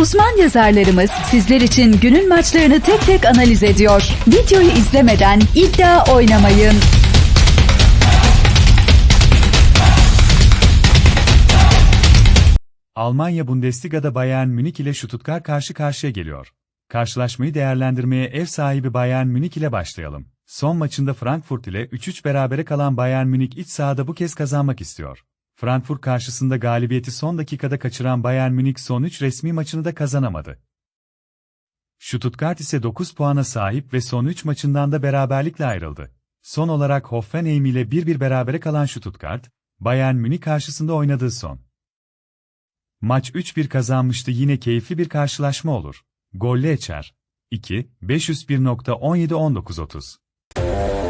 Uzman yazarlarımız sizler için günün maçlarını tek tek analiz ediyor. Videoyu izlemeden iddia oynamayın. Almanya Bundesliga'da Bayern Münih ile Stuttgart karşı karşıya geliyor. Karşılaşmayı değerlendirmeye ev sahibi Bayern Münih ile başlayalım. Son maçında Frankfurt ile 3-3 berabere kalan Bayern Münih iç sahada bu kez kazanmak istiyor. Frankfurt karşısında galibiyeti son dakikada kaçıran Bayern Münih son 3 resmi maçını da kazanamadı. Stuttgart ise 9 puana sahip ve son 3 maçından da beraberlikle ayrıldı. Son olarak Hoffenheim ile 1-1 berabere kalan Stuttgart, Bayern Münih karşısında oynadığı son. Maç 3-1 kazanmıştı yine keyifli bir karşılaşma olur. Golle Eçer. 2, 501.17-19-30.